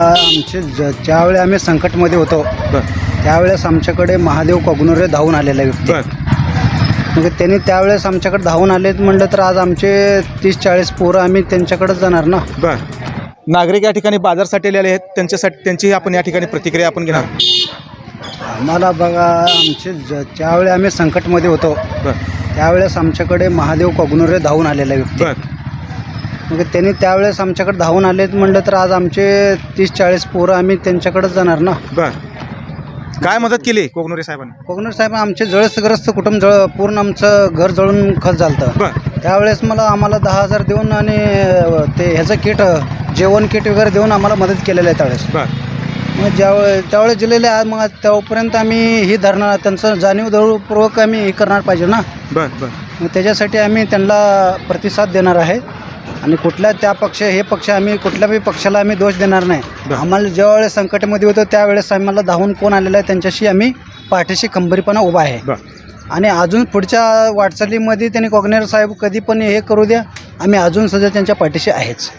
आमचे ज- ज्यावेळी आम्ही संकटमध्ये होतो त्यावेळेस आमच्याकडे महादेव कोगनुरे धावून आलेला व्यक्ती. मग त्यांनी त्यावेळेस आमच्याकडे धावून आलेत म्हणलं तर आज आमचे तीस चाळीस पोरं आम्ही त्यांच्याकडेच जाणार ना? नागरिक या ठिकाणी बाजारसाठी आलेले आहेत. त्यांच्यासाठी त्यांची आपण या ठिकाणी प्रतिक्रिया आपण घेणार. आम्हाला बघा आमचे ज- ज्यावेळी आम्ही संकटमध्ये होतो त्यावेळेस आमच्याकडे महादेव कोगनुरे धावून आलेला व्यक्ती. मग त्यांनी त्यावेळेस आमच्याकडे धावून आलेत म्हणलं तर आज आमचे तीस चाळीस पोरं आम्ही त्यांच्याकडेच जाणार ना. बर. काय मदत केली कोगनुरे साहेबांनी? कोगनूर साहेब आमचे जळसग्रस्त कुटुंब जळ पूर्ण आमचं घर जळून खत झालं बर. त्यावेळेस मला आम्हाला दहा हजार देऊन आणि अ, ते ह्याचं किट अ, जेवण किट वगैरे देऊन आम्हाला मदत केलेलं आहे त्यावेळेस. बर. मग ज्यावेळे त्यावेळेस दिलेले आहे मग तेव्हापर्यंत आम्ही ही धरणार त्यांचं जाणीवपूर्वक आम्ही हे करणार पाहिजे ना. बर बर. मग त्याच्यासाठी आम्ही त्यांना प्रतिसाद देणार आहे. आणि कुठल्या त्या पक्ष हे पक्ष आम्ही कुठल्याही पक्षाला आम्ही दोष देणार नाही. आम्हाला ज्या वेळेस संकटामध्ये होतो त्यावेळेस आम्हाला धावून कोण आलेलं आहे त्यांच्याशी आम्ही पाठीशी खंबीरपणा उभा आहे. आणि अजून पुढच्या वाटचालीमध्ये त्यांनी कॉग्नेर साहेब कधी पण हे करू द्या आम्ही अजून सुद्धा त्यांच्या पाठीशी आहेच.